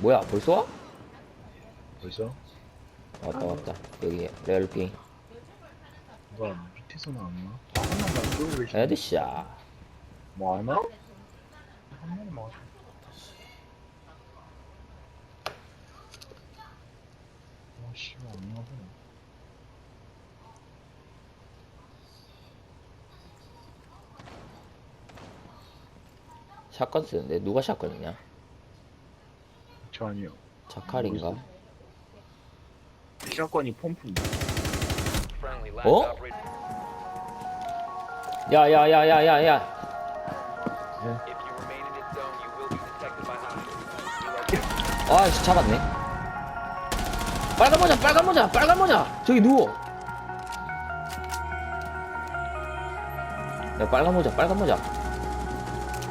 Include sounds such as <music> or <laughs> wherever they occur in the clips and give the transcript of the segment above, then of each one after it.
뭐야 벌써 와? 벌써? 왔다 왔다 여기 레알핑 누가 밑에서는 안 와? 아, 한 명만 쏘고 계시네. 헤드샷 뭐 하나? 한 명만 맞아. 아, 씨발, 안 나와. 샷건 쓰는데 누가 샷건이냐? 저 아니요. 자칼인가? 샷건이 펌프인데. Oh? operator. 야야야야야야 hostiles. 아씨 잡았네 빨간 모자 빨간 모자 빨간 모자 저기 누워 야 빨간 모자 빨간 모자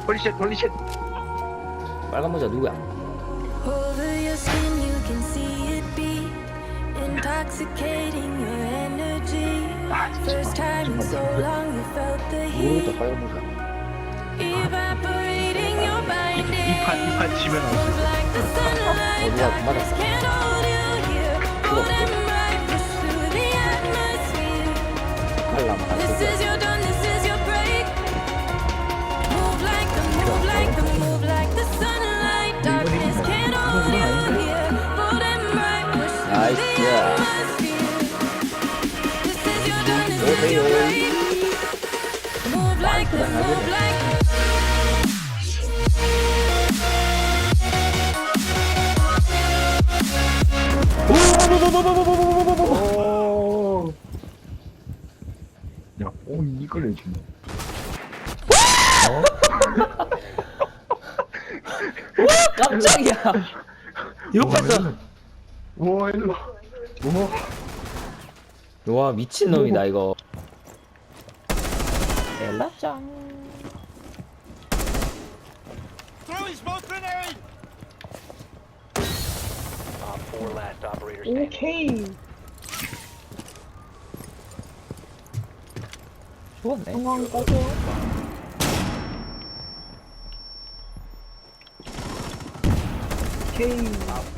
홀리쉣, 홀리쉣! 빨간 모자 누구야? Over your skin, you can see it beat, intoxicating your energy. First time in so long, you felt the heat 모르겠다 빨간 모자 evaporating your binding. 이판, 이판 치면 안 Move like the sunlight, 어, 누가 맞았어. can't hold you here. Hold and bright, push through the atmosphere. 칼라마 This is your dawn, this is Okay, your okay. break. Move like the, move like 오! 야, 오, 이걸 해주네. 깜짝이야 옆에서 우와, 일로 와. 우와. 와 미친놈이다 이거 엘라짱 Op 4, last operator standing. 죽었네 Op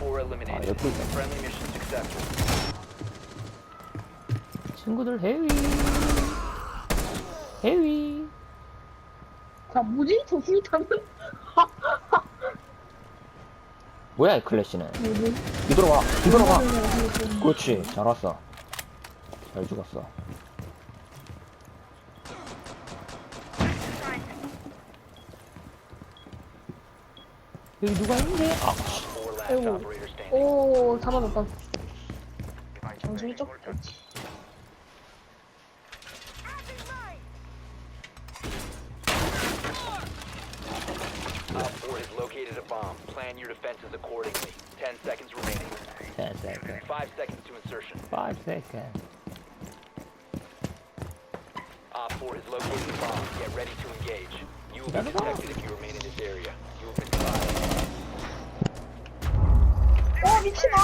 4아 eliminated. 옆에 있네 Friendly mission successful. 친구들 해위 해위 자, 뭐지? 저 수류탄은? <laughs> 뭐야 이 클래시는 뭐지? 뒤돌아와 뒤돌아와 그렇지 잘 왔어 잘 죽었어 여기 누가 있는데? 아 Op 4, last Ew. operator standing. 오, 잡아줬다. 정신이 쪽 그렇지. Op 4 has located a bomb. Plan your defenses accordingly. 10 seconds remaining. 10 seconds 5 seconds to insertion. 5 seconds Op 4 has located a bomb. Get ready to engage. You will be Gotta go. detected if you remain in this area. You have been spotted. 어, 미친아!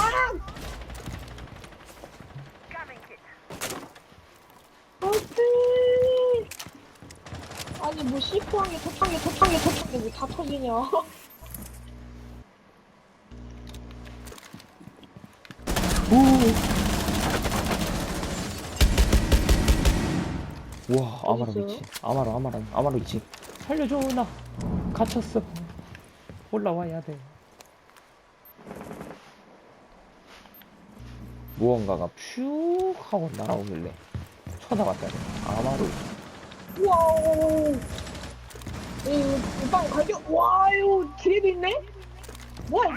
어떡해. 아니, 뭐, 시프한 게, 도탄 게, 도탄 게, 도탄 게, 왜다 터지냐. 우와 아마라? 위치 아마라 아마라 아마라 위치 살려줘 나 갇혔어 올라와야 돼 무언가가 퓨 하고 날아오길래 쳐다봤다니 아마루 와우. 이, 오빵 가격, 와유, 뒤에도 있네? 뭐야.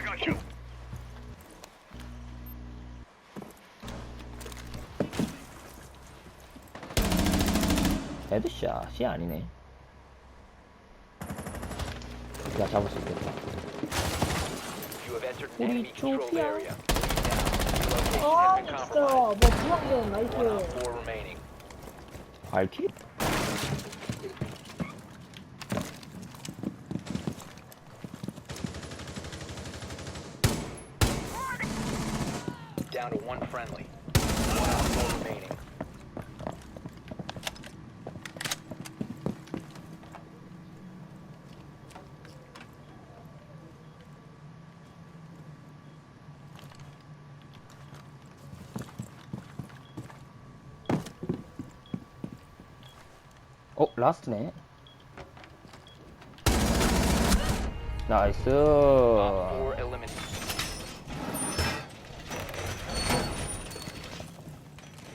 헤드샷이 아니네 야 잡을 수 있겠다 우리 조피아. 아, has been 진짜. compromised. 뭐, 부상전, One 나이스. op 4 remaining. 발키? Down to one friendly. One op 4 remaining. 라스트네. 나이스. Op 4 eliminated.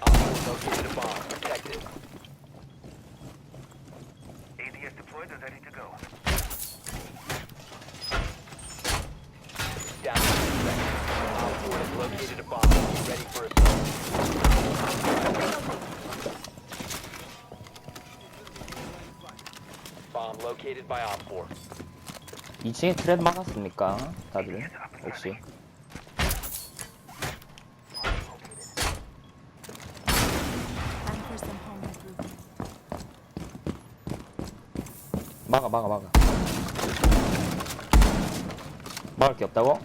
Op 4 located a bomb. Protect it. ADS deployed and ready to go. Located by Op 4. 2층에 트랩 막았습니까? 다들 혹시 막아 막아 막아 막을 게 없다고?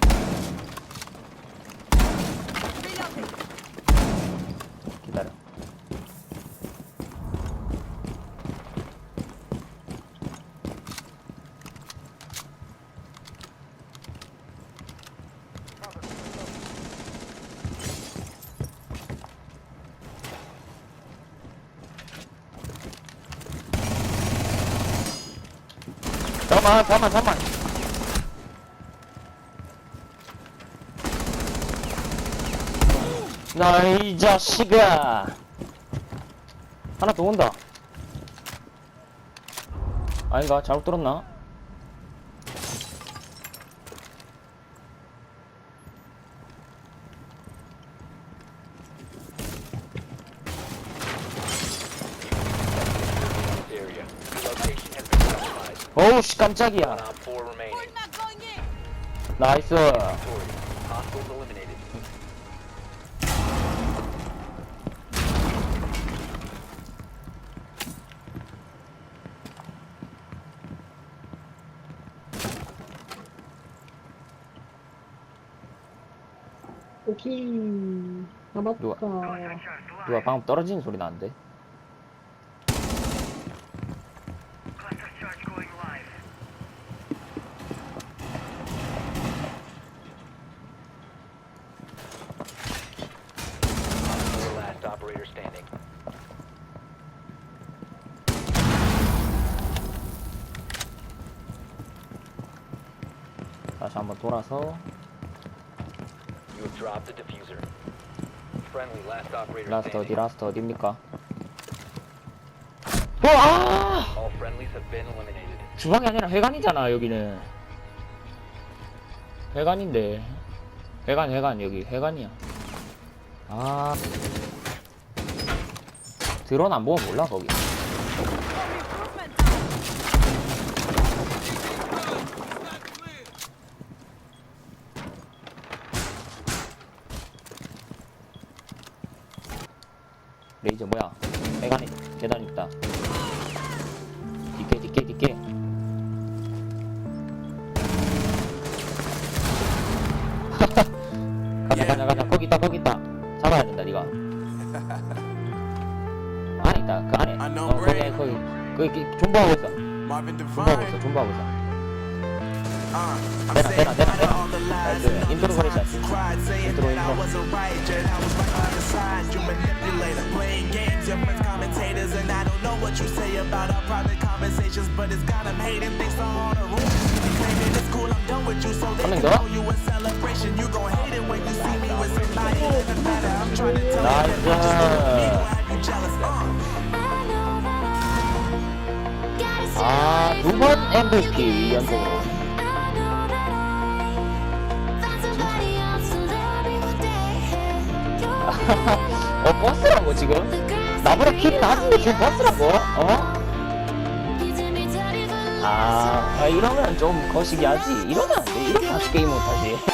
잠깐만 잠깐만 잠깐만. 나이 자식아. 하나 더 온다. 아닌가 잘못 들었나? This area. Location has been compromised. 어우 씨 깜짝이야 One Op 4 remaining. 나이스 Victorious. Hostiles eliminated. 오케이. 나봤다. 누가 방금 떨어지는 소리 나는데 operator standing. 다시 한번 돌아서 You have dropped the diffuser. Friendly last operator 라스트 standing. 어디 라스트 어디입니까? 와! All friendlies have been eliminated. 주방이 아니라 회관이잖아 여기는 회관인데 회관 회관 여기 회관이야 아 드론 안 보면 몰라 거기. 레이저 뭐야? 회관에 계단 있다. 뒷게 뒷게 뒷게 가자 가자 가자. 거기 있다 거기 있다. 잡아야 된다 니가 거기. 거기 존버하고 있어 존버하고 있어. 존버하고 있어 Uh, with somebody even better. I'm trying to tell you that 나이스 두번 MVP 연속으로. <laughs> 어 버스라고 지금? 나보다 킬이 낮은데 지금 버스라고? 어? 아, 아 이러면 좀 거시기 하지. 이러면 안돼. 이러면 게임 못하지